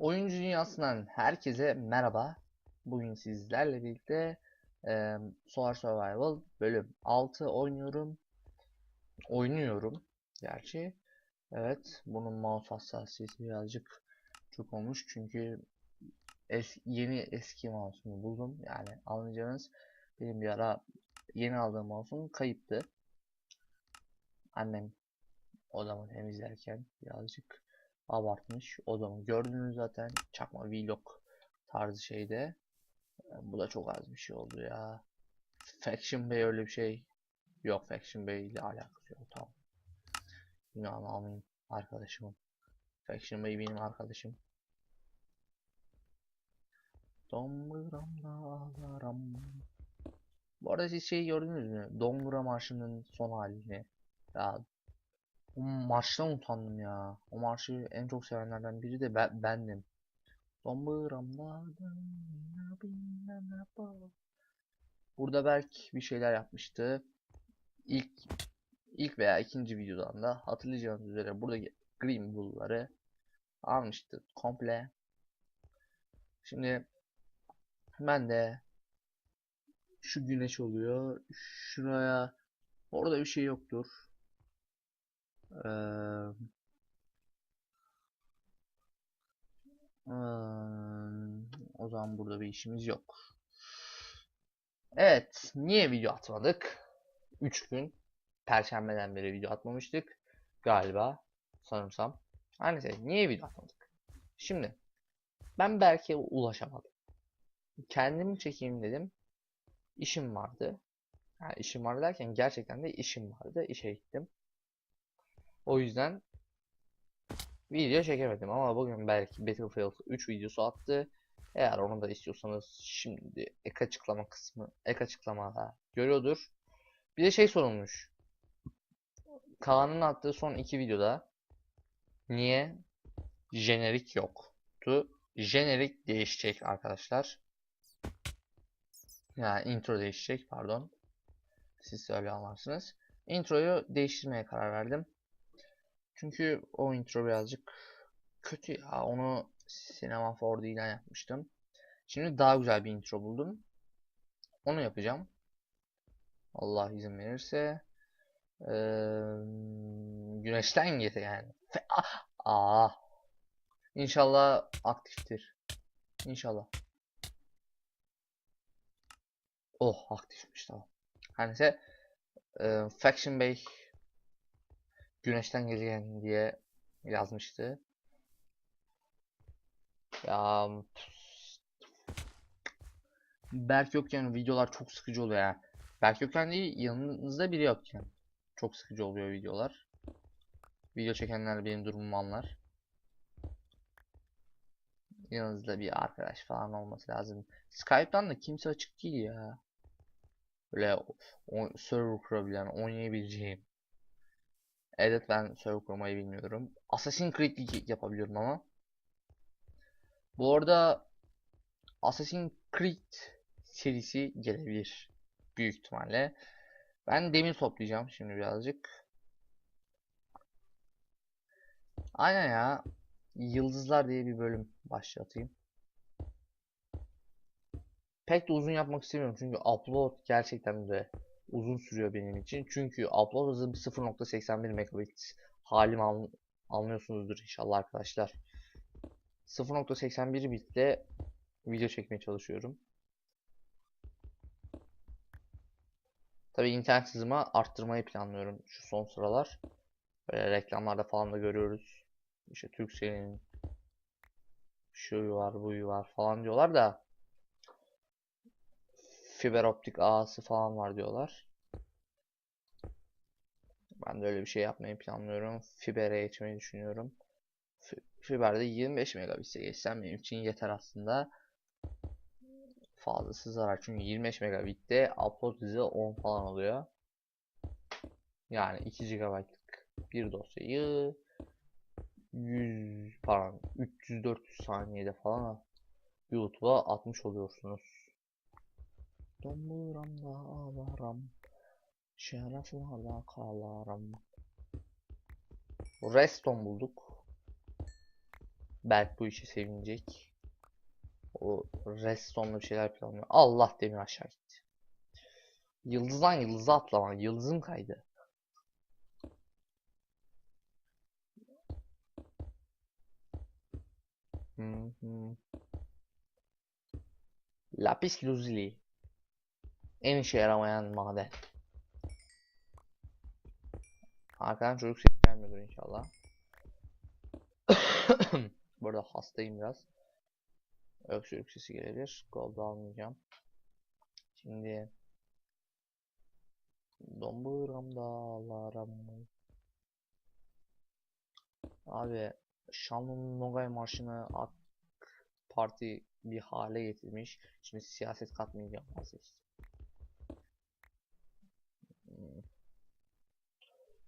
Oyuncu dünyasından herkese merhaba. Bugün sizlerle birlikte e, Solar Survival bölüm 6 oynuyorum. Oynuyorum gerçi. Evet, bunun mouse hassasiyeti birazcık çok olmuş çünkü es yeni eski mouse'umu buldum. Yani anlayacağınız benim bir ara yeni aldığım mouse'um kayıptı. Annem odamı temizlerken birazcık abartmış. Odamı gördünüz zaten. Çakma vlog tarzı şeyde. E, Bu da çok az bir şey oldu ya. Faction Bey öyle bir şey yok. Faction Bey ile alakası yok. Tamam. Dünyanın alayım arkadaşımım. Faction Bey benim arkadaşım. Domburam dağlarım. Bu arada siz şeyi gördünüz mü? Dongura Marşı'nın son halini. Ya o marştan utandım ya. O marşı en çok sevenlerden biri de ben, bendim. Burada Berk bir şeyler yapmıştı. İlk ilk veya ikinci videodan da hatırlayacağınız üzere buradaki Green Bull'ları almıştı komple. Şimdi ben de şu güneş oluyor. Şuraya orada bir şey yoktur. O zaman burada bir işimiz yok. Evet, niye video atmadık? 3 gün Perşembeden beri video atmamıştık. Galiba, sanırsam. Her neyse, niye video atmadık? Şimdi, ben Berk'e ulaşamadım. Kendimi çekeyim dedim. İşim vardı. Yani işim vardı derken gerçekten de işim vardı. İşe gittim. O yüzden video çekemedim ama bugün belki Battlefield 3 videosu attı. Eğer onu da istiyorsanız şimdi ek açıklama kısmı ek açıklamada görüyordur. Bir de şey sorulmuş. Kaan'ın attığı son iki videoda niye jenerik yoktu? Jenerik değişecek arkadaşlar. Yani intro değişecek pardon. Siz öyle anlarsınız. Introyu değiştirmeye karar verdim. Çünkü o intro birazcık kötü ya. Onu Cinema 4D ile yapmıştım. Şimdi daha güzel bir intro buldum. Onu yapacağım. Allah izin verirse. Ee, güneşten gece yani. Fe- ah! Aa. İnşallah aktiftir. İnşallah. Oh aktifmiş tamam. Her neyse. Ee, Faction Bey Güneşten gezegen diye yazmıştı. Ya Berk yokken videolar çok sıkıcı oluyor ya. Berk yokken değil yanınızda biri yokken. Çok sıkıcı oluyor videolar. Video çekenler benim durumumu anlar. Yanınızda bir arkadaş falan olması lazım. Skype'dan da kimse açık değil ya. Böyle server kurabilen, oynayabileceğim. Evet ben server kurmayı bilmiyorum. Assassin's Creed yapabiliyorum ama. Bu arada Assassin's Creed serisi gelebilir. Büyük ihtimalle. Ben demir toplayacağım şimdi birazcık. Aynen ya. Yıldızlar diye bir bölüm başlatayım. Pek de uzun yapmak istemiyorum çünkü upload gerçekten de uzun sürüyor benim için. Çünkü upload hızı 0.81 megabit. Halim an anlıyorsunuzdur inşallah arkadaşlar. 0.81 bitle video çekmeye çalışıyorum. Tabii internet hızımı arttırmayı planlıyorum şu son sıralar. Böyle reklamlarda falan da görüyoruz. İşte Turkcell'in şu var, bu var falan diyorlar da fiber optik ağası falan var diyorlar. Ben de öyle bir şey yapmayı planlıyorum. Fiber'e geçmeyi düşünüyorum. Fiber'de 25 megabit'e geçsem benim için yeter aslında. Fazlası zarar çünkü 25 megabit'te upload hızı 10 falan oluyor. Yani 2 GB'lık bir dosyayı 100 pardon 300-400 saniyede falan YouTube'a atmış oluyorsunuz. Domburamda ağlarım. Şereflerle kalarım. Reston bulduk. Berk bu işe sevinecek. O restonla şeyler planlıyor. Allah demir aşağı gitti. Yıldızdan yıldıza atlama. Yıldızım kaydı. Hı hı. Lapis lazuli. En işe yaramayan maden. Arkadan çocuk sesi gelmiyordur inşallah. Bu arada hastayım biraz. Öksürük sesi gelebilir. Gold almayacağım. Şimdi Domburam dağlarım. Abi Şanlıurfa Nogay Marşı'nı AK Parti bir hale getirmiş. Şimdi siyaset katmayacağım vazgeçtim.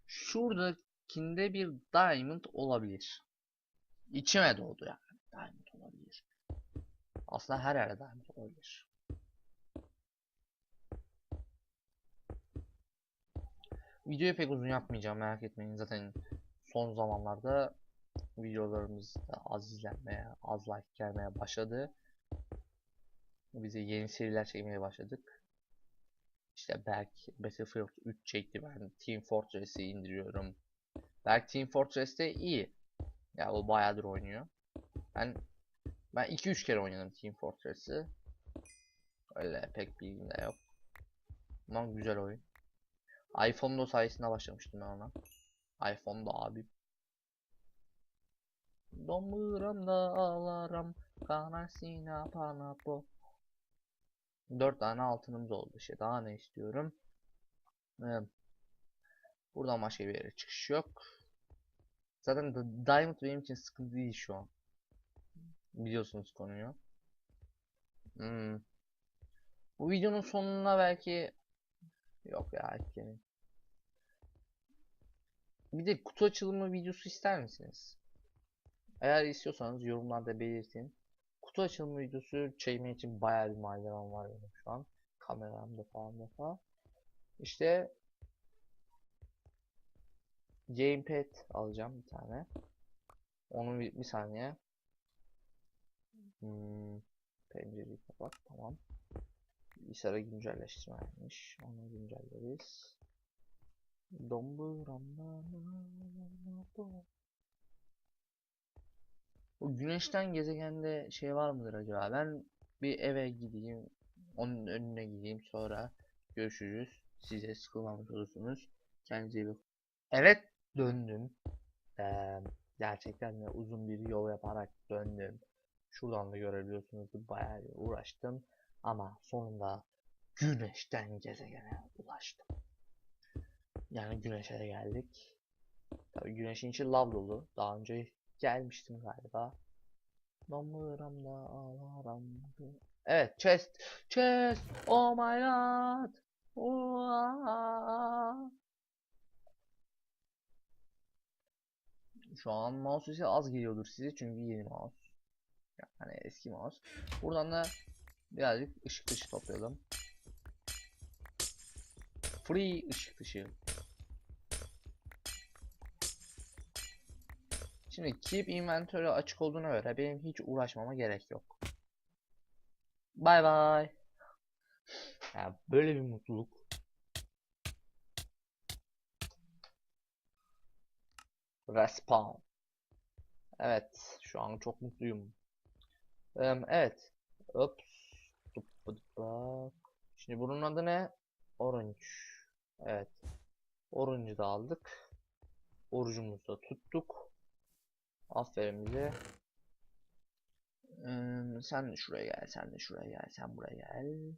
Şuradakinde bir diamond olabilir. İçime doğdu yani. Diamond olabilir. Aslında her yerde diamond olabilir. Videoyu pek uzun yapmayacağım merak etmeyin. Zaten son zamanlarda videolarımız az izlenmeye, az like gelmeye başladı. Bize yeni seriler çekmeye başladık. İşte Berk Battlefield 3 çekti ben Team Fortress'i indiriyorum. Berk Team Fortress'te iyi. Ya o bayağıdır oynuyor. Ben ben 2-3 kere oynadım Team Fortress'i. Öyle pek bilgim de yok. Ama güzel oyun. iPhone'da sayesinde başlamıştım ben ona. iPhone'da abi. Domburamda ağlarım kanasina panapo. 4 tane altınımız oldu işte daha ne istiyorum. Evet. Buradan başka bir yere çıkış yok. Zaten Di- Diamond benim için sıkıntı değil şu an. Biliyorsunuz konuyu. Hmm. Bu videonun sonuna belki yok ya ekleyin. Bir de kutu açılımı videosu ister misiniz? Eğer istiyorsanız yorumlarda belirtin. Kutu açılımı videosu çekmek için bayağı bir malzemem var benim şu an. Kameramda falan da falan. İşte gamepad alacağım bir tane. Onu bir, bir saniye. Hmm, pencereyi kapat. Tamam. Bilgisayara güncelleştirmeymiş. Onu güncelleriz. Domburamda Bu güneşten gezegende şey var mıdır acaba? Ben bir eve gideyim. Onun önüne gideyim. Sonra görüşürüz. Size sıkılmamış olursunuz. Kendinize iyi bakın. Evet döndüm. Ee, gerçekten de uzun bir yol yaparak döndüm. Şuradan da görebiliyorsunuz bayağı uğraştım. Ama sonunda güneşten gezegene ulaştım. Yani güneşe geldik. Tabii güneşin içi lav dolu. Daha önce gelmiştim galiba. Damıramda ağlaram. Evet chest. Chest. Oh my god. Şu an mouse sesi az geliyordur size çünkü yeni mouse. Yani eski mouse. Buradan da birazcık ışık dışı toplayalım. Free ışık dışı. Şimdi keep inventory açık olduğuna göre benim hiç uğraşmama gerek yok. Bay bay. Ya böyle bir mutluluk. Respawn. Evet, şu an çok mutluyum. Em, evet. Bak. Şimdi bunun adı ne? Orange. Evet. Orange'ı da aldık. Orucumuzu da tuttuk. Aferin bize. Em, sen de şuraya gel, sen de şuraya gel, sen buraya gel.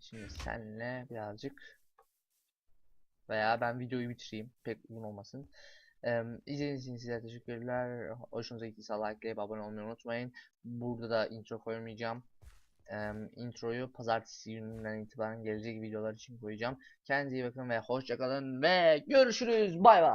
Şimdi senle birazcık veya ben videoyu bitireyim. Pek uzun olmasın. Em, izlediğiniz için size teşekkürler. Hoşunuza gittiyse likelayıp abone olmayı unutmayın. Burada da intro koymayacağım. Em, introyu pazartesi gününden itibaren gelecek videolar için koyacağım. Kendinize iyi bakın ve hoşçakalın ve görüşürüz. Bay bay.